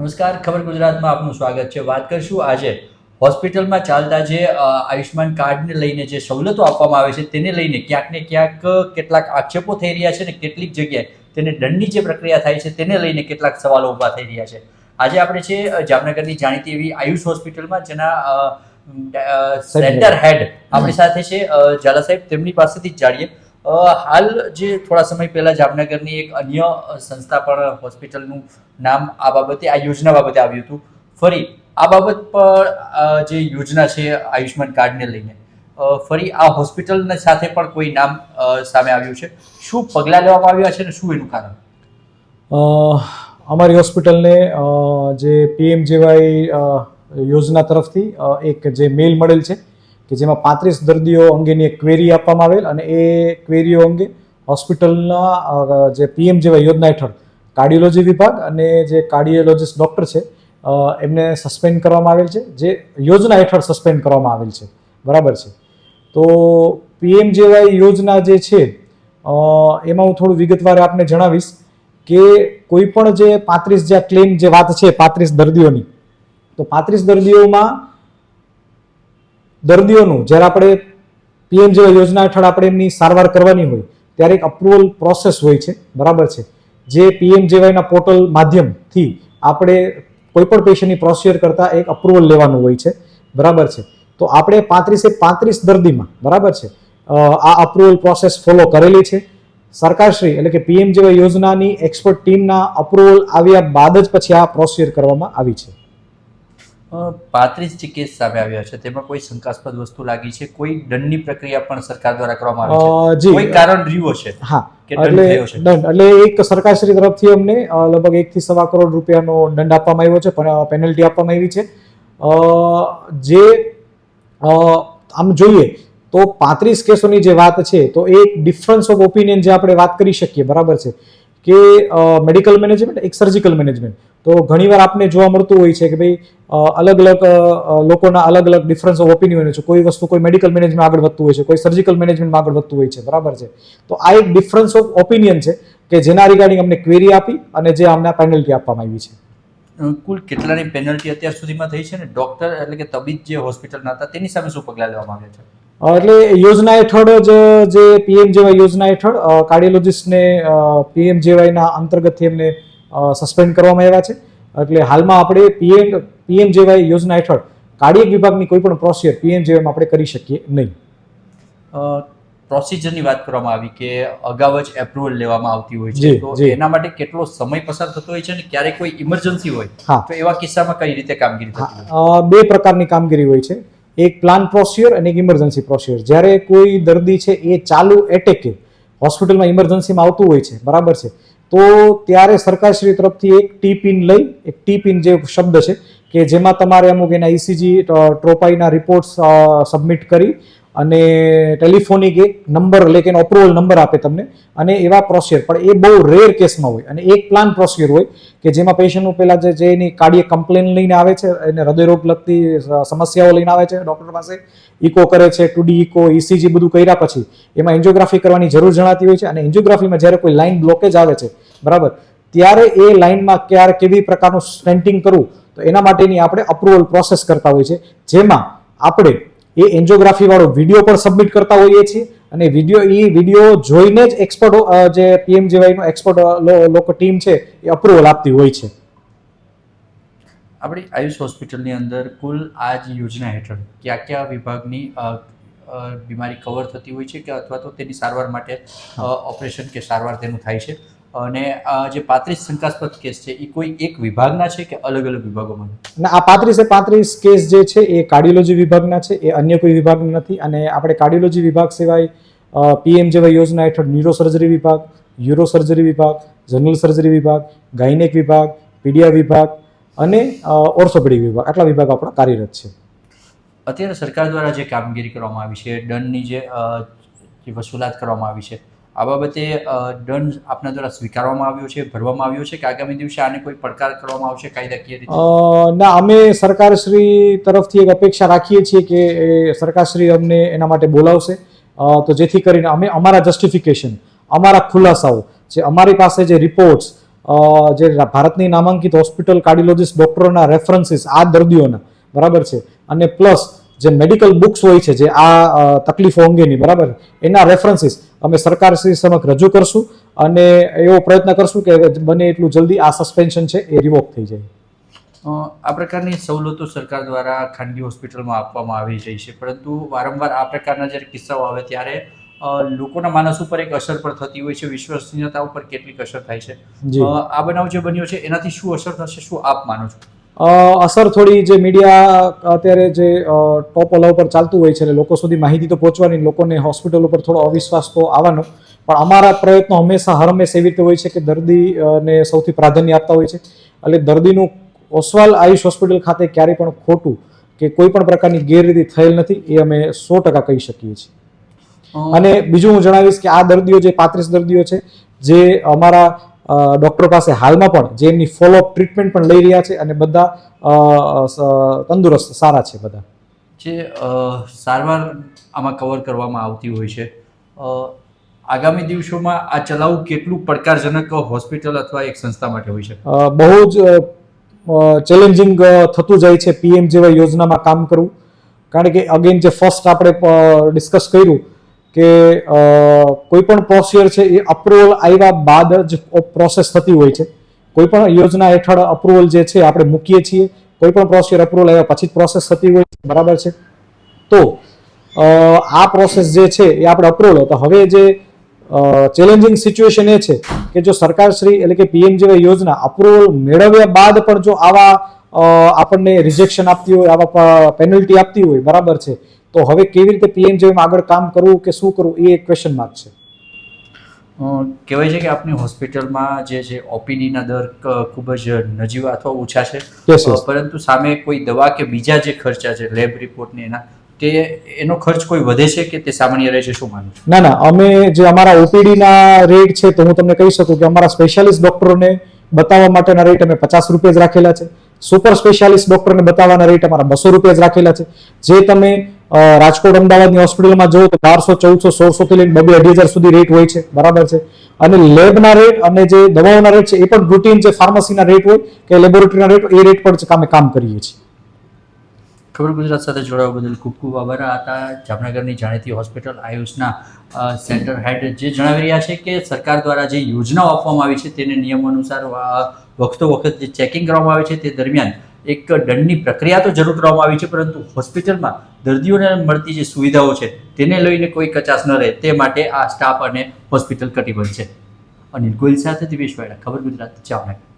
નમસ્કાર ખબર ગુજરાતમાં આપનું સ્વાગત છે. વાત કરશું આજે હોસ્પિટલમાં ચાલતા જે આયુષ્યમાન આયુષ્માન કાર્ડને લઈને જે સવલતો આપવામાં આવે છે તેને લઈને ક્યાંક ને ક્યાંક કેટલાક આક્ષેપો થઈ રહ્યા છે ને કેટલીક જગ્યાએ તેને દંડની જે પ્રક્રિયા થાય છે તેને લઈને કેટલાક સવાલો ઊભા થઈ રહ્યા છે. આજે આપણે છે જામનગરની જાણીતી એવી આયુષ હોસ્પિટલમાં જેના સેન્ટર. હેડ આપણી સાથે છે. ઝાલા સાહેબ તેમની પાસેથી જ જાણીએ. હાલ જે થોડા સમય પહેલા જામનગરની એક અન્ય સંસ્થા પણ હોસ્પિટલનું નામ આ બાબતે, આ યોજના બાબતે આવ્યું હતું. ફરી આ બાબત પર જે યોજના છે આયુષ્માન કાર્ડને લઈને ફરી આ હોસ્પિટલને સાથે પણ કોઈ નામ સામે આવ્યું છે. શું પગલાં લેવામાં આવ્યા છે ને શું એનું કારણ? અમારી હોસ્પિટલને જે જે પીએમજેવાય યોજના તરફથી એક જે મેલ મળેલ છે કે જેમાં પાંત્રીસ દર્દીઓ અંગેની એક ક્વેરી આપવામાં આવેલ અને એ ક્વેરીઓ અંગે હોસ્પિટલના જે પીએમ જેવા યોજના હેઠળ કાર્ડિયોલોજી વિભાગ અને જે કાર્ડિયોલોજીસ્ટ ડૉક્ટર છે એમને સસ્પેન્ડ કરવામાં આવેલ છે, જે યોજના હેઠળ સસ્પેન્ડ કરવામાં આવેલ છે. બરાબર છે? તો પીએમજેવાય યોજના જે છે એમાં હું થોડું વિગતવાર આપને જણાવીશ કે કોઈ પણ જે પાંત્રીસ જે ક્લેમ જે વાત છે, પાંત્રીસ દર્દીઓની, તો પાંત્રીસ દર્દીઓમાં દર્દીઓનું, જ્યારે આપણે પીએમ યોજના હેઠળ આપણે એમની સારવાર કરવાની હોય, ત્યારે એક અપ્રુવલ પ્રોસેસ હોય છે, બરાબર છે? જે પીએમ જેવાયના પોર્ટલ માધ્યમથી આપણે કોઈપણ પેશન્ટની પ્રોસિજર કરતાં એક અપ્રુવલ લેવાનું હોય છે, બરાબર છે? તો આપણે પાંત્રીસે પાંત્રીસ દર્દીમાં, બરાબર છે? આ અપ્રુવલ પ્રોસેસ ફોલો કરેલી છે. સરકારશ્રી એટલે કે પીએમ યોજનાની એક્સપર્ટ ટીમના અપ્રુવલ આવ્યા બાદ જ પછી આ પ્રોસિજર કરવામાં આવી છે. પાંત્રીસ જે કેસ સામે આવ્યા છે. તેમાં કોઈ શંકાસ્પદ વસ્તુ લાગી છે? કોઈ દંડની પ્રક્રિયા પણ સરકાર દ્વારા કરવામાં આવી છે? કોઈ કારણ રહ્યું હશે? હા. એટલે દંડ. એટલે એક સરકારશ્રી તરફથી અમને લગભગ એક થી સવા કરોડ રૂપિયાનો દંડ આપવામાં આવ્યો છે પેનલ્ટી આપવામાં આવી છે. અ, જે અ, આમ જોઈએ તો પાંત્રીસ કેસોની જે વાત છે તો એ ડિફરન્સ ઓફ ઓપિનિયન જે આપણે વાત કરી શકીએ બરાબર છે? કે મેડિકલ મેનેજમેન્ટ એક સર્જિકલ મેનેજમેન્ટ તો ઘણીવાર આપને જોવા મળતું હોય છે કે ભાઈ અલગ અલગ લોકોના અલગ અલગ ડિફરન્સ ઓફ ઓપિનિયન હોય છે. કોઈ વસ્તુ કોઈ મેડિકલ મેનેજમેન્ટ આગળ વધતું હોય છે, કોઈ સર્જિકલ મેનેજમેન્ટમાં આગળ વધતું હોય છે. બરાબર છે? તો આ એક ડિફરન્સ ઓફ ઓપિનિયન છે કે જેના રિગાર્ડિંગ અમને ક્વેરી આપી અને જે અમને પેનલ્ટી આપવામાં આવી છે. કુલ કેટલાની પેનલ્ટી અત્યાર સુધીમાં થઈ છે ને? ડોક્ટર એટલે કે તબીબ જે હોસ્પિટલના હતા, તેની સામે શું પગલાં લેવામાં આવ્યા છે? એટલે યોજના હેઠળ જ જે પીએમ જેવાય યોજના હેઠળ કાર્ડિયોલોજિસ્ટને પીએમ જેવાયના અંતર્ગતથી એમને સસ્પેન્ડ કરવામાં આવ્યા છે. એટલે હાલમાં આપણે પીએમ પીએમ જેવાય યોજના હેઠળ કાર્ડિયક વિભાગની કોઈ પણ પ્રોસિજર પીએમ જેવાયમાં આપણે કરી શકીએ નહીં. પ્રોસિજરની વાત કરવામાં આવી કે અગાઉ જ એપ્રુવલ લેવામાં આવતી હોય છે. તો એના માટે કેટલો સમય પસાર થતો હોય છે અને ક્યારેક કોઈ ઇમરજન્સી હોય તો એવા કિસ્સામાં કઈ રીતે કામગીરી બે પ્રકારની કામગીરી હોય છે. એક પ્લાન પ્રોસિજર અને એક ઇમરજન્સી પ્રોસિજર જ્યારે કોઈ દર્દી છે એ ચાલુ એટેકે હોસ્પિટલમાં ઇમરજન્સીમાં આવતું હોય છે, બરાબર છે? તો ત્યારે સરકારશ્રી તરફથી એક ટી પિન લઈ, એક ટી જે શબ્દ છે કે જેમાં તમારે અમુક એના ઇસીજી ટ્રોપાઈના રિપોર્ટ્સ સબમિટ કરી અને ટેલિફોનિક એક નંબર, એટલે કે અપ્રુવલ નંબર આપે તમને. અને એવા પ્રોસિયર પણ એ બહુ રેર કેસમાં હોય. અને એક પ્લાન પ્રોસિયર હોય કે જેમાં પેશન્ટનું પહેલાં જે એની કાર્ડિયક કમ્પ્લેન લઈને આવે છે, એને હૃદયરોગ લગતી સમસ્યાઓ લઈને આવે છે ડૉક્ટર પાસે. ઇકો કરે છે ટુડી ઇકો ઇસીજી બધું કર્યા પછી એમાં એન્જિયોગ્રાફી કરવાની જરૂર જણાતી હોય છે. અને એન્જિયોગ્રાફીમાં જ્યારે કોઈ લાઇન બ્લોકેજ આવે છે, બરાબર? ત્યારે એ લાઇનમાં ક્યારે કેવી પ્રકારનું સ્ટેન્ટિંગ કરવું, તો એના માટેની આપણે અપ્રુવલ પ્રોસેસ કરતા હોય છે જેમાં આપણે એ એન્જિયોગ્રાફી વાળો વીડિયો પણ સબમિટ કરતા હોઈએ છીએ. અને વીડિયો એ વીડિયો જોઈને જ એક્સપર્ટ જે પીએમજીવાયનો એક્સપર્ટ લોકો ટીમ છે, એ અપ્રુવલ આપતી હોય છે. આપણી આયુષ હોસ્પિટલની અંદર કુલ આ જ યોજના હેઠળ કયા કયા વિભાગની બીમારી કવર થતી હોય છે કે અથવા તો તેની સારવાર માટે ઓપરેશન કે સારવાર તેનું થાય છે? અને આ જે પાંત્રીસ શંકાસ્પદ કેસ છે એ કોઈ એક વિભાગના છે કે અલગ અલગ વિભાગોમાં અને આ પાંત્રીસે પાંત્રીસ કેસ જે છે એ કાર્ડિયોલોજી વિભાગના છે એ અન્ય કોઈ વિભાગના નથી. અને આપણે કાર્ડિયોલોજી વિભાગ સિવાય પીએમ જેવા યોજના હેઠળ ન્યુરો સર્જરી વિભાગ યુરો સર્જરી વિભાગ જનરલ સર્જરી વિભાગ ગાયનેક વિભાગ પીડિયા વિભાગ અને ઓર્થોપેડિક વિભાગ. આટલા વિભાગ આપણા કાર્યરત છે. અત્યારે સરકાર દ્વારા જે કામગીરી કરવામાં આવી છે દંડની જે વસૂલાત કરવામાં આવી છે આ બાબતે દંડ આપના દ્વારા સ્વીકારવામાં આવ્યો છે, ભરવામાં આવ્યો છે કે આગામી દિવસે આને કોઈ પડકાર કરવામાં આવશે, કાયદાકીય રીતે? ના, અમે સરકારશ્રી તરફથી એક અપેક્ષા રાખીએ છીએ કે સરકારશ્રી અમને એના માટે બોલાવશે. તો જેથી કરીને અમે અમારા જસ્ટિફિકેશન અમારા ખુલાસાઓ, જે અમારી પાસે જે રિપોર્ટ્સ જે ભારતની નામાંકિત હોસ્પિટલ કાર્ડિયોલોજીસ્ટ ડોક્ટરોના રેફરન્સીસ આ દર્દીઓના, બરાબર છે? અને પ્લસ જે મેડિકલ બુક્સ હોય છે જે આ તકલીફો અંગેની બરાબર? એના રેફરન્સીસ અમે સરકાર શ્રી સમક્ષ રજૂ કરશું અને એવો પ્રયત્ન કરશું કે બને એટલું જલ્દી આ સસ્પેન્શન છે એ રિવોક થઈ જાય. આ પ્રકારની સવલતો સરકાર દ્વારા ખાનગી હોસ્પિટલમાં આપવામાં આવી રહી છે પરંતુ વારંવાર આ પ્રકારના જ્યારે કિસ્સાઓ આવે ત્યારે લોકોના માનસ ઉપર એક અસર પણ થતી હોય છે વિશ્વસનીયતા ઉપર કેટલીક અસર થાય છે. આ બનાવ જે બન્યો છે એનાથી શું અસર થશે શું આપ માનો છો? અસર થોડી જે મીડિયા અત્યારે જે ટોપ ઓલા ઉપર ચાલતું હોય છે એટલે લોકો સુધી માહિતી તો પહોંચવાની લોકોને હોસ્પિટલ ઉપર થોડો અવિશ્વાસ તો આવવાનો. પણ અમારા પ્રયત્નો હંમેશા હર હંમેશ એવી રીતે હોય છે કે દર્દીને સૌથી પ્રાધાન્ય આપતા હોય છે. એટલે દર્દીનું ઓસવાલ આયુષ હોસ્પિટલ ખાતે ક્યારેય પણ ખોટું કે કોઈ પણ પ્રકારની ગેરરીતિ થયેલ નથી એ અમે સો ટકા કહી શકીએ છીએ. અને બીજું હું જણાવીશ કે આ દર્દીઓ જે પાંત્રીસ દર્દીઓ છે જે અમારા ડૉક્ટર પાસે હાલમાં પણ જે એમની ફોલોઅપ ટ્રીટમેન્ટ પણ લઈ રહ્યા છે અને બધા તંદુરસ્ત સારા છે બધા. જે સારવાર આમાં કવર કરવામાં આવતી હોય છે આગામી દિવસોમાં આ ચલાવવું કેટલું પડકારજનક હોસ્પિટલ અથવા એક સંસ્થા માટે હોય છે? બહુ જ ચેલેન્જિંગ થતું જાય છે. પીએમ જેવા યોજનામાં કામ કરવું. કારણ કે અગેન જે ફર્સ્ટ આપણે ડિસ્કસ કર્યું કે કોઈ પણ પ્રોસિયર છે એ અપ્રુવલ આવ્યા બાદ જ પ્રોસેસ થતી હોય છે. કોઈ પણ યોજના હેઠળ અપ્રુવલ જે છે આપણે મૂકીએ છીએ. કોઈ પણ પ્રોસિયર અપ્રુવલ આવ્યા પછી જ પ્રોસેસ થતી હોય છે. બરાબર છે? તો આ પ્રોસેસ જે છે એ આપણે અપ્રુવલ તો હવે જે ચેલેન્જિંગ સિચ્યુએશન એ છે કે જો સરકારશ્રી એટલે કે પીએમ જેવા યોજના અપ્રુવલ મેળવ્યા બાદ પણ જો આવા આપણને રિજેક્શન આપતી હોય આવા પેનલ્ટી આપતી હોય બરાબર છે? તો હવે કેવી રીતે પીએમ આગળ કામ કરવું કે શું કરવું એ એક ક્વેશ્ચન માર્ક છે. કહેવાય છે કે આપની હોસ્પિટલમાં જે છે ઓપીડીના દર ખૂબ જ નજીવા અથવા ઓછા છે. પરંતુ સામે કોઈ દવા કે બીજા જે ખર્ચા છે લેબ રિપોર્ટને એના તે એનો ખર્ચ કોઈ વધે છે કે તે સામાન્ય રહે છે શું માનું ના ના અમે જે અમારા ઓપીડીના રેટ છે તો હું તમને કહી શકું કે અમારા સ્પેશિયાલિસ્ટ ડોક્ટરોને બતાવવા માટેના રેટ અમે પચાસ રૂપિયા જ રાખેલા છે. સુપર સ્પેશિયાલિસ્ટ ડોક્ટરને બતાવવાના રેટ અમારા બસો રૂપિયા જ રાખેલા છે. જે તમે રાજકોટ અમદાવાદની હોસ્પિટલમાં જુઓ તો બારસો, ચૌદસો સોળસોથી લઈને બબે અઢી હજાર સુધી રેટ હોય છે. બરાબર છે? અને લેબના રેટ અને જે દવાઓના રેટ છે, એ પણ રૂટીન જે ફાર્મસીના રેટ હોય કે લેબોરેટરીના રેટ એ રેટ પર અમે કામ કરીએ છીએ. ખબર ગુજરાત સાથે જોડાવા બદલ ખૂબ ખૂબ આભાર. હતા જામનગરની જાણીતી હોસ્પિટલ આયુષના સેન્ટર હેડ જે જણાવી રહ્યા છે કે સરકાર દ્વારા જે યોજનાઓ આપવામાં આવી છે તેને નિયમ અનુસાર વખતો વખત જે ચેકિંગ કરવામાં આવે છે તે દરમિયાન એક દંડની પ્રક્રિયા તો જરૂર કરવામાં આવી છે, પરંતુ હોસ્પિટલમાં દર્દીઓને મળતી જે સુવિધાઓ છે તેને લઈને કોઈ કચાશ ન રહે તે માટે આ સ્ટાફ અને હોસ્પિટલ કટિબદ્ધ છે. અનિલ ગોયલ સાથે દિવેશ વાડા ખબર ગુજરાત, જામનગર.